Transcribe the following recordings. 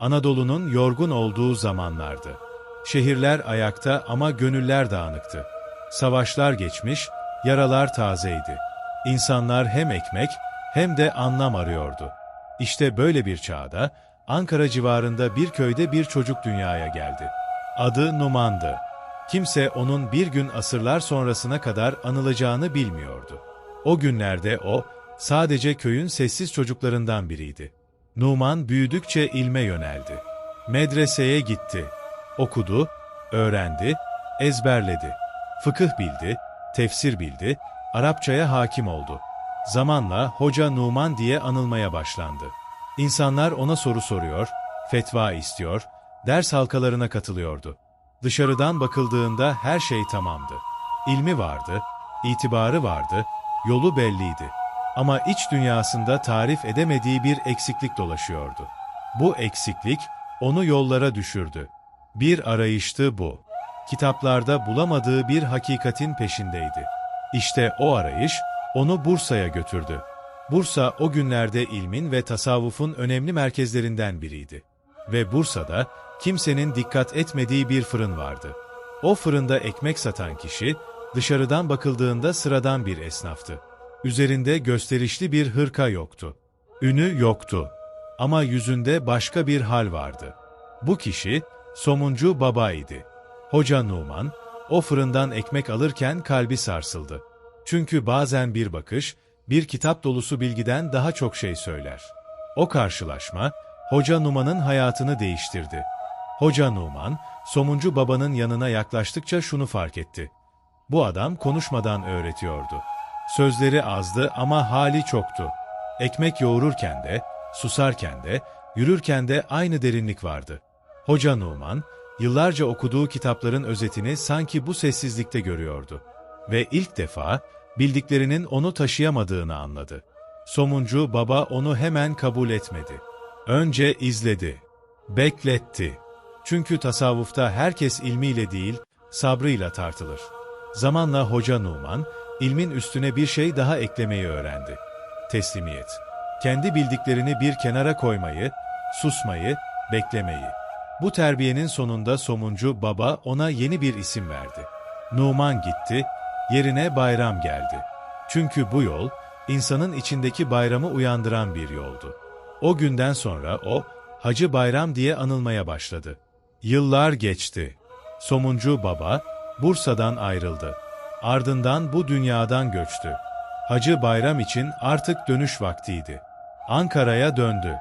Anadolu'nun yorgun olduğu zamanlardı. Şehirler ayakta ama gönüller dağınıktı. Savaşlar geçmiş, yaralar tazeydi. İnsanlar hem ekmek hem de anlam arıyordu. İşte böyle bir çağda Ankara civarında bir köyde bir çocuk dünyaya geldi. Adı Numan'dı. Kimse onun bir gün asırlar sonrasına kadar anılacağını bilmiyordu. O günlerde o, sadece köyün sessiz çocuklarından biriydi. Numan büyüdükçe ilme yöneldi. Medreseye gitti. Okudu, öğrendi, ezberledi. Fıkıh bildi, tefsir bildi, Arapçaya hakim oldu. Zamanla Hoca Numan diye anılmaya başlandı. İnsanlar ona soru soruyor, fetva istiyor, ders halkalarına katılıyordu. Dışarıdan bakıldığında her şey tamamdı. İlmi vardı, itibarı vardı, yolu belliydi. Ama iç dünyasında tarif edemediği bir eksiklik dolaşıyordu. Bu eksiklik onu yollara düşürdü. Bir arayıştı bu. Kitaplarda bulamadığı bir hakikatin peşindeydi. İşte o arayış onu Bursa'ya götürdü. Bursa o günlerde ilmin ve tasavvufun önemli merkezlerinden biriydi. Ve Bursa'da kimsenin dikkat etmediği bir fırın vardı. O fırında ekmek satan kişi dışarıdan bakıldığında sıradan bir esnaftı. Üzerinde gösterişli bir hırka yoktu. Ünü yoktu. Ama yüzünde başka bir hal vardı. Bu kişi Somuncu Baba idi. Hoca Numan, o fırından ekmek alırken kalbi sarsıldı. Çünkü bazen bir bakış, bir kitap dolusu bilgiden daha çok şey söyler. O karşılaşma, Hoca Numan'ın hayatını değiştirdi. Hoca Numan, Somuncu Baba'nın yanına yaklaştıkça şunu fark etti. Bu adam konuşmadan öğretiyordu. Sözleri azdı ama hali çoktu. Ekmek yoğururken de, susarken de, yürürken de aynı derinlik vardı. Hoca Numan, yıllarca okuduğu kitapların özetini sanki bu sessizlikte görüyordu. Ve ilk defa bildiklerinin onu taşıyamadığını anladı. Somuncu baba onu hemen kabul etmedi. Önce izledi, bekletti. Çünkü tasavvufta herkes ilmiyle değil, sabrıyla tartılır. Zamanla Hoca Numan, ilmin üstüne bir şey daha eklemeyi öğrendi. Teslimiyet. Kendi bildiklerini bir kenara koymayı, susmayı, beklemeyi. Bu terbiyenin sonunda Somuncu baba ona yeni bir isim verdi. Numan gitti, yerine bayram geldi. Çünkü bu yol, insanın içindeki bayramı uyandıran bir yoldu. O günden sonra o, Hacı Bayram diye anılmaya başladı. Yıllar geçti. Somuncu baba, Bursa'dan ayrıldı. Ardından bu dünyadan göçtü. Hacı Bayram için artık dönüş vaktiydi. Ankara'ya döndü.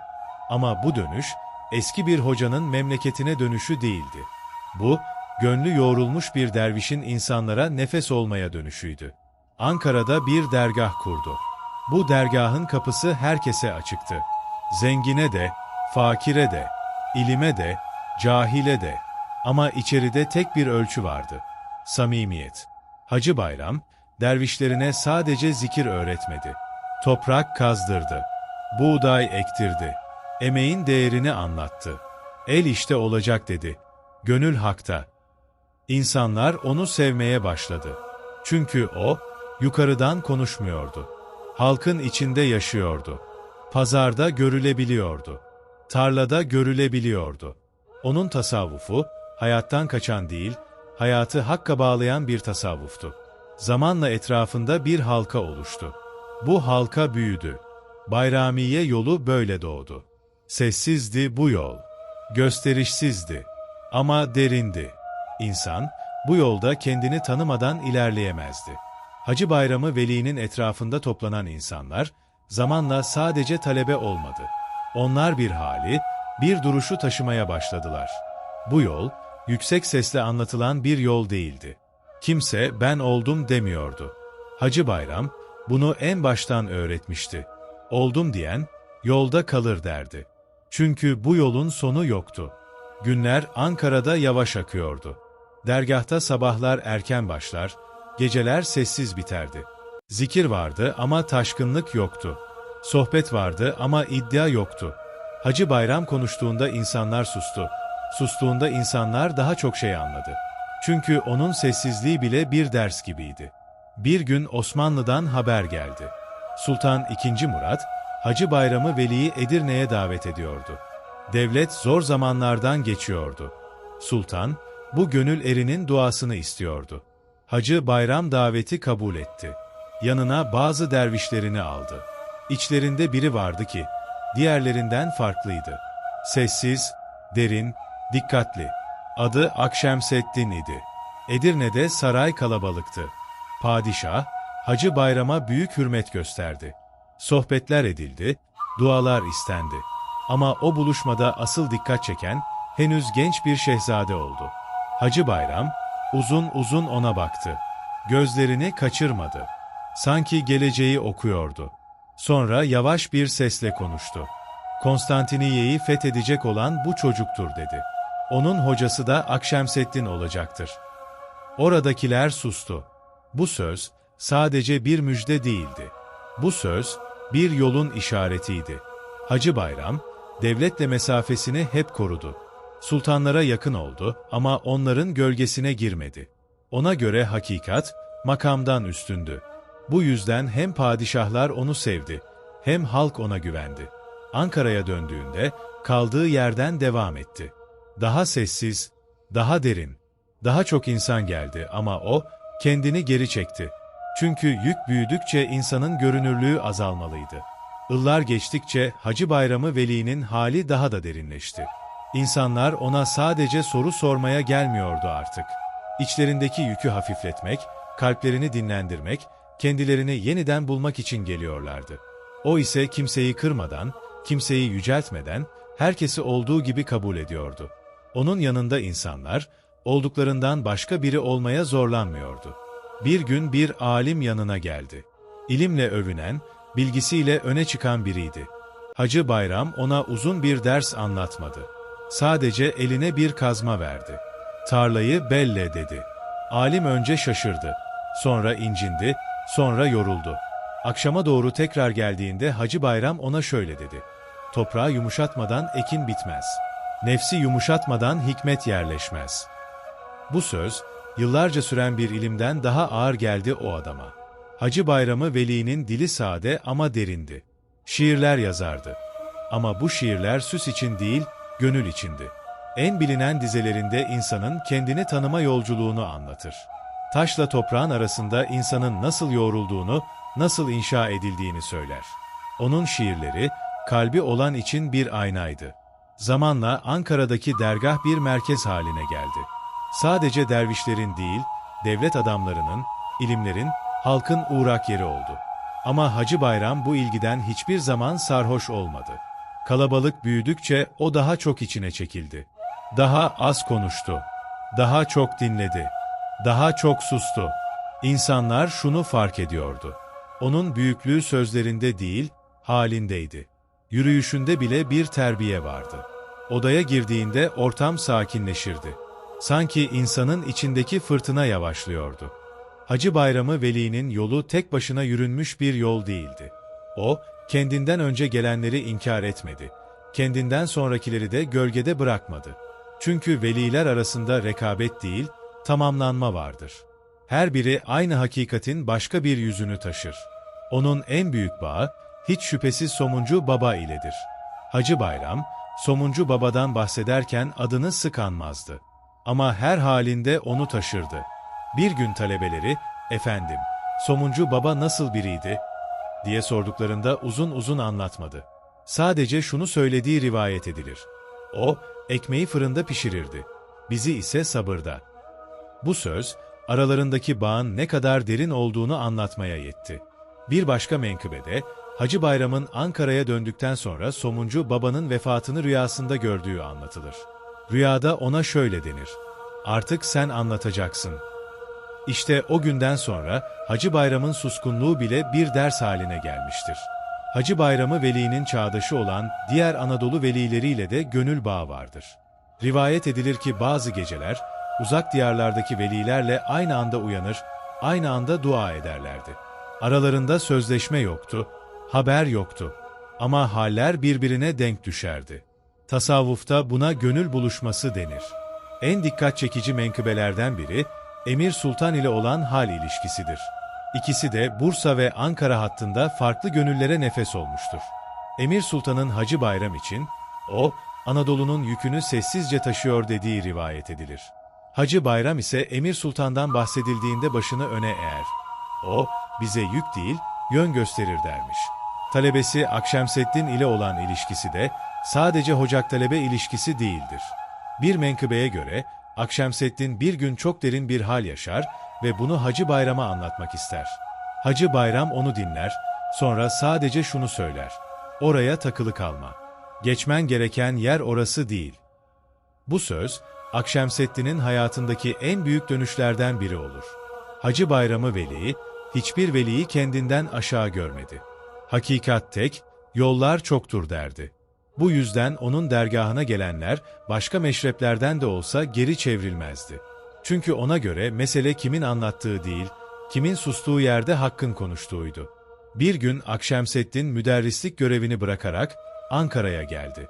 Ama bu dönüş, eski bir hocanın memleketine dönüşü değildi. Bu, gönlü yoğrulmuş bir dervişin insanlara nefes olmaya dönüşüydü. Ankara'da bir dergah kurdu. Bu dergahın kapısı herkese açıktı. Zengine de, fakire de, ilime de, cahile de. Ama içeride tek bir ölçü vardı. Samimiyet. Hacı Bayram, dervişlerine sadece zikir öğretmedi. Toprak kazdırdı. Buğday ektirdi. Emeğin değerini anlattı. El işte olacak dedi. Gönül hakta. İnsanlar onu sevmeye başladı. Çünkü o, yukarıdan konuşmuyordu. Halkın içinde yaşıyordu. Pazarda görülebiliyordu. Tarlada görülebiliyordu. Onun tasavvufu, hayattan kaçan değil, hayatı hakka bağlayan bir tasavvuftu. Zamanla etrafında bir halka oluştu. Bu halka büyüdü. Bayramiye yolu böyle doğdu. Sessizdi bu yol. Gösterişsizdi. Ama derindi. İnsan, bu yolda kendini tanımadan ilerleyemezdi. Hacı Bayramı Veli'nin etrafında toplanan insanlar, zamanla sadece talebe olmadı. Onlar bir hali, bir duruşu taşımaya başladılar. Bu yol, yüksek sesle anlatılan bir yol değildi. Kimse ben oldum demiyordu. Hacı Bayram bunu en baştan öğretmişti. Oldum diyen yolda kalır derdi. Çünkü bu yolun sonu yoktu. Günler Ankara'da yavaş akıyordu. Dergahta sabahlar erken başlar, geceler sessiz biterdi. Zikir vardı ama taşkınlık yoktu. Sohbet vardı ama iddia yoktu. Hacı Bayram konuştuğunda insanlar sustu. Sustuğunda insanlar daha çok şey anladı. Çünkü onun sessizliği bile bir ders gibiydi. Bir gün Osmanlı'dan haber geldi. Sultan II. Murat, Hacı Bayramı Veli'yi Edirne'ye davet ediyordu. Devlet zor zamanlardan geçiyordu. Sultan, bu gönül erinin duasını istiyordu. Hacı Bayram daveti kabul etti. Yanına bazı dervişlerini aldı. İçlerinde biri vardı ki, diğerlerinden farklıydı. Sessiz, derin, dikkatli. Adı Akşemseddin idi. Edirne'de saray kalabalıktı. Padişah, Hacı Bayram'a büyük hürmet gösterdi. Sohbetler edildi, dualar istendi. Ama o buluşmada asıl dikkat çeken henüz genç bir şehzade oldu. Hacı Bayram uzun uzun ona baktı. Gözlerini kaçırmadı. Sanki geleceği okuyordu. Sonra yavaş bir sesle konuştu. Konstantiniye'yi fethedecek olan bu çocuktur dedi. Onun hocası da Akşemseddin olacaktır. Oradakiler sustu. Bu söz sadece bir müjde değildi. Bu söz bir yolun işaretiydi. Hacı Bayram, devletle mesafesini hep korudu. Sultanlara yakın oldu ama onların gölgesine girmedi. Ona göre hakikat, makamdan üstündü. Bu yüzden hem padişahlar onu sevdi, hem halk ona güvendi. Ankara'ya döndüğünde kaldığı yerden devam etti. Daha sessiz, daha derin, daha çok insan geldi ama o kendini geri çekti. Çünkü yük büyüdükçe insanın görünürlüğü azalmalıydı. Yıllar geçtikçe Hacı Bayramı Veli'nin hali daha da derinleşti. İnsanlar ona sadece soru sormaya gelmiyordu artık. İçlerindeki yükü hafifletmek, kalplerini dinlendirmek, kendilerini yeniden bulmak için geliyorlardı. O ise kimseyi kırmadan, kimseyi yüceltmeden, herkesi olduğu gibi kabul ediyordu. Onun yanında insanlar, olduklarından başka biri olmaya zorlanmıyordu. Bir gün bir alim yanına geldi. İlimle övünen, bilgisiyle öne çıkan biriydi. Hacı Bayram ona uzun bir ders anlatmadı. Sadece eline bir kazma verdi. Tarlayı belle dedi. Alim önce şaşırdı. Sonra incindi, sonra yoruldu. Akşama doğru tekrar geldiğinde Hacı Bayram ona şöyle dedi. Toprağı yumuşatmadan ekin bitmez. Nefsi yumuşatmadan hikmet yerleşmez. Bu söz, yıllarca süren bir ilimden daha ağır geldi o adama. Hacı Bayramı Veli'nin dili sade ama derindi. Şiirler yazardı. Ama bu şiirler süs için değil, gönül içindi. En bilinen dizelerinde insanın kendini tanıma yolculuğunu anlatır. Taşla toprağın arasında insanın nasıl yoğrulduğunu, nasıl inşa edildiğini söyler. Onun şiirleri, kalbi olan için bir aynaydı. Zamanla Ankara'daki dergah bir merkez haline geldi. Sadece dervişlerin değil, devlet adamlarının, ilimlerin, halkın uğrak yeri oldu. Ama Hacı Bayram bu ilgiden hiçbir zaman sarhoş olmadı. Kalabalık büyüdükçe o daha çok içine çekildi. Daha az konuştu. Daha çok dinledi. Daha çok sustu. İnsanlar şunu fark ediyordu. Onun büyüklüğü sözlerinde değil, halindeydi. Yürüyüşünde bile bir terbiye vardı. Odaya girdiğinde ortam sakinleşirdi. Sanki insanın içindeki fırtına yavaşlıyordu. Hacı Bayramı Veli'nin yolu tek başına yürünmüş bir yol değildi. O, kendinden önce gelenleri inkar etmedi. Kendinden sonrakileri de gölgede bırakmadı. Çünkü veliler arasında rekabet değil, tamamlanma vardır. Her biri aynı hakikatin başka bir yüzünü taşır. Onun en büyük bağı, hiç şüphesiz Somuncu Baba iledir. Hacı Bayram, Somuncu Baba'dan bahsederken adını sık anmazdı. Ama her halinde onu taşırdı. Bir gün talebeleri, efendim, Somuncu Baba nasıl biriydi, diye sorduklarında uzun uzun anlatmadı. Sadece şunu söylediği rivayet edilir. O, ekmeği fırında pişirirdi. Bizi ise sabırda. Bu söz, aralarındaki bağın ne kadar derin olduğunu anlatmaya yetti. Bir başka menkıbede, Hacı Bayram'ın Ankara'ya döndükten sonra Somuncu babanın vefatını rüyasında gördüğü anlatılır. Rüyada ona şöyle denir. Artık sen anlatacaksın. İşte o günden sonra Hacı Bayram'ın suskunluğu bile bir ders haline gelmiştir. Hacı Bayramı Veli'nin çağdaşı olan diğer Anadolu velileriyle de gönül bağı vardır. Rivayet edilir ki bazı geceler uzak diyarlardaki velilerle aynı anda uyanır, aynı anda dua ederlerdi. Aralarında sözleşme yoktu, haber yoktu ama haller birbirine denk düşerdi. Tasavvufta buna gönül buluşması denir. En dikkat çekici menkıbelerden biri, Emir Sultan ile olan hal ilişkisidir. İkisi de Bursa ve Ankara hattında farklı gönüllere nefes olmuştur. Emir Sultan'ın Hacı Bayram için, o, Anadolu'nun yükünü sessizce taşıyor dediği rivayet edilir. Hacı Bayram ise Emir Sultan'dan bahsedildiğinde başını öne eğer. O, bize yük değil, yön gösterir dermiş. Talebesi Akşemseddin ile olan ilişkisi de sadece hocak-talebe ilişkisi değildir. Bir menkıbeye göre Akşemseddin bir gün çok derin bir hal yaşar ve bunu Hacı Bayram'a anlatmak ister. Hacı Bayram onu dinler, sonra sadece şunu söyler. Oraya takılı kalma. Geçmen gereken yer orası değil. Bu söz, Akşemseddin'in hayatındaki en büyük dönüşlerden biri olur. Hacı Bayramı Veli, hiçbir veliyi kendinden aşağı görmedi. Hakikat tek, yollar çoktur derdi. Bu yüzden onun dergahına gelenler başka meşreplerden de olsa geri çevrilmezdi. Çünkü ona göre mesele kimin anlattığı değil, kimin sustuğu yerde hakkın konuştuğuydu. Bir gün Akşemseddin müderrislik görevini bırakarak Ankara'ya geldi.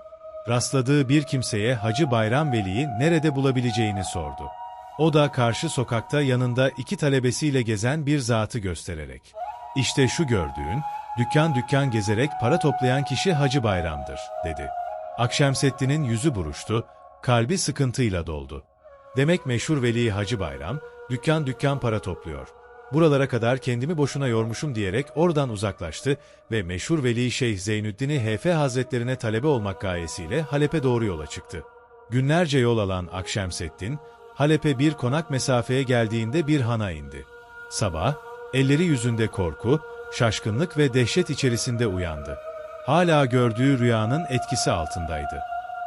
Rastladığı bir kimseye Hacı Bayram Veli'yi nerede bulabileceğini sordu. O da karşı sokakta yanında iki talebesiyle gezen bir zatı göstererek. İşte şu gördüğün, dükkan dükkan gezerek para toplayan kişi Hacı Bayram'dır, dedi. Akşemseddin'in yüzü buruştu, kalbi sıkıntıyla doldu. Demek meşhur veli Hacı Bayram, dükkan dükkan para topluyor. Buralara kadar kendimi boşuna yormuşum diyerek oradan uzaklaştı ve meşhur veli Şeyh Zeynüddin'i H.F. Hazretlerine talebe olmak gayesiyle Halep'e doğru yola çıktı. Günlerce yol alan Akşemseddin, Halep'e bir konak mesafeye geldiğinde bir hana indi. Sabah, elleri yüzünde korku, şaşkınlık ve dehşet içerisinde uyandı. Hala gördüğü rüyanın etkisi altındaydı.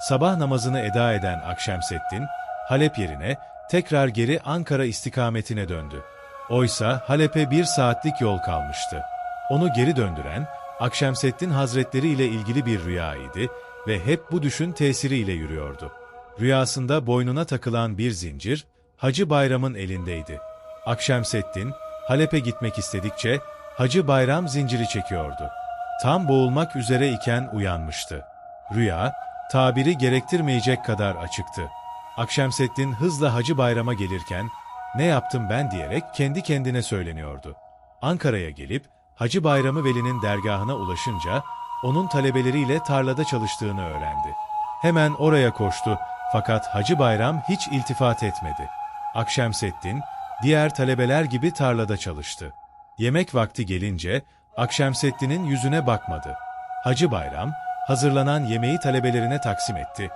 Sabah namazını eda eden Akşemseddin, Halep yerine tekrar geri Ankara istikametine döndü. Oysa Halep'e bir saatlik yol kalmıştı. Onu geri döndüren, Akşemseddin Hazretleri ile ilgili bir rüya idi ve hep bu düşün tesiriyle yürüyordu. Rüyasında boynuna takılan bir zincir, Hacı Bayram'ın elindeydi. Akşemseddin, Halep'e gitmek istedikçe, Hacı Bayram zinciri çekiyordu. Tam boğulmak üzere iken uyanmıştı. Rüya, tabiri gerektirmeyecek kadar açıktı. Akşemseddin hızla Hacı Bayram'a gelirken, ne yaptım ben diyerek kendi kendine söyleniyordu. Ankara'ya gelip, Hacı Bayramı Veli'nin dergahına ulaşınca, onun talebeleriyle tarlada çalıştığını öğrendi. Hemen oraya koştu fakat Hacı Bayram hiç iltifat etmedi. Akşemseddin, diğer talebeler gibi tarlada çalıştı. Yemek vakti gelince, Akşemseddin'in yüzüne bakmadı. Hacı Bayram, hazırlanan yemeği talebelerine taksim etti.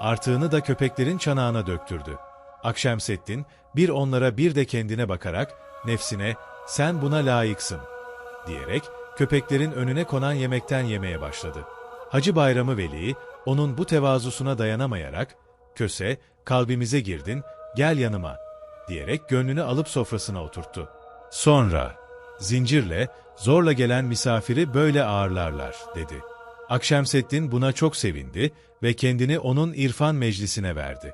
Artığını da köpeklerin çanağına döktürdü. Akşemseddin, bir onlara bir de kendine bakarak, nefsine, sen buna layıksın, diyerek, köpeklerin önüne konan yemekten yemeye başladı. Hacı Bayramı Veli, onun bu tevazusuna dayanamayarak, köse, kalbimize girdin, gel yanıma, diyerek gönlünü alıp sofrasına oturttu. Sonra, zincirle, zorla gelen misafiri böyle ağırlarlar, dedi. Akşemseddin buna çok sevindi ve kendini onun irfan meclisine verdi.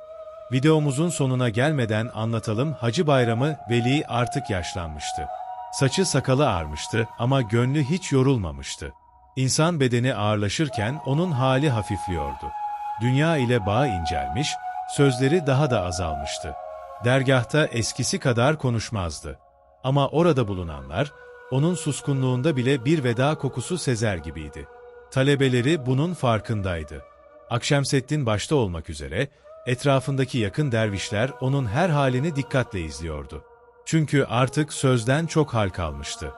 Videomuzun sonuna gelmeden anlatalım Hacı Bayramı Veli artık yaşlanmıştı. Saçı sakalı ağarmıştı ama gönlü hiç yorulmamıştı. İnsan bedeni ağırlaşırken onun hali hafifliyordu. Dünya ile bağ incelmiş, sözleri daha da azalmıştı. Dergahta eskisi kadar konuşmazdı. Ama orada bulunanlar, onun suskunluğunda bile bir veda kokusu sezer gibiydi. Talebeleri bunun farkındaydı. Akşemseddin başta olmak üzere, etrafındaki yakın dervişler onun her halini dikkatle izliyordu. Çünkü artık sözden çok hal kalmıştı.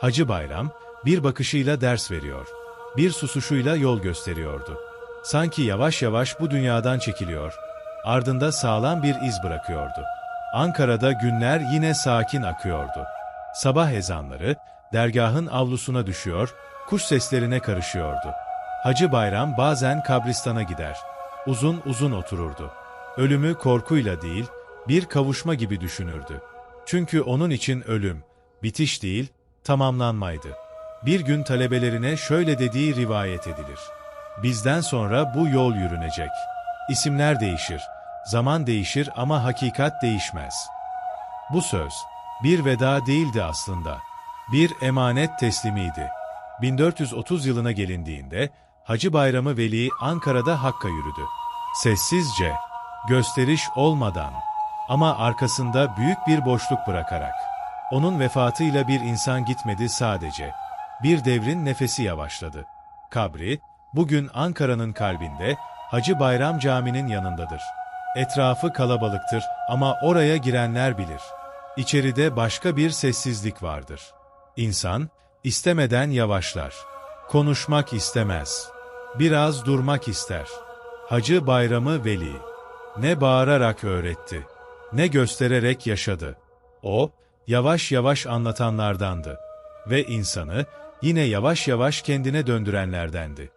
Hacı Bayram, bir bakışıyla ders veriyor, bir susuşuyla yol gösteriyordu. Sanki yavaş yavaş bu dünyadan çekiliyor, ardında sağlam bir iz bırakıyordu. Ankara'da günler yine sakin akıyordu. Sabah ezanları, dergahın avlusuna düşüyor, kuş seslerine karışıyordu. Hacı Bayram bazen kabristana gider, uzun uzun otururdu. Ölümü korkuyla değil, bir kavuşma gibi düşünürdü. Çünkü onun için ölüm, bitiş değil, tamamlanmaydı. Bir gün talebelerine şöyle dediği rivayet edilir. Bizden sonra bu yol yürünecek. İsimler değişir, zaman değişir ama hakikat değişmez. Bu söz, bir veda değildi aslında. Bir emanet teslimiydi. 1430 yılına gelindiğinde, Hacı Bayramı Veli Ankara'da Hakk'a yürüdü. Sessizce, gösteriş olmadan ama arkasında büyük bir boşluk bırakarak. Onun vefatıyla bir insan gitmedi sadece. Bir devrin nefesi yavaşladı. Kabri, bugün Ankara'nın kalbinde, Hacı Bayram Camii'nin yanındadır. Etrafı kalabalıktır ama oraya girenler bilir. İçeride başka bir sessizlik vardır. İnsan, istemeden yavaşlar. Konuşmak istemez. Biraz durmak ister. Hacı Bayramı Veli. Ne bağırarak öğretti, ne göstererek yaşadı. O, yavaş yavaş anlatanlardandı ve insanı yine yavaş yavaş kendine döndürenlerdendi.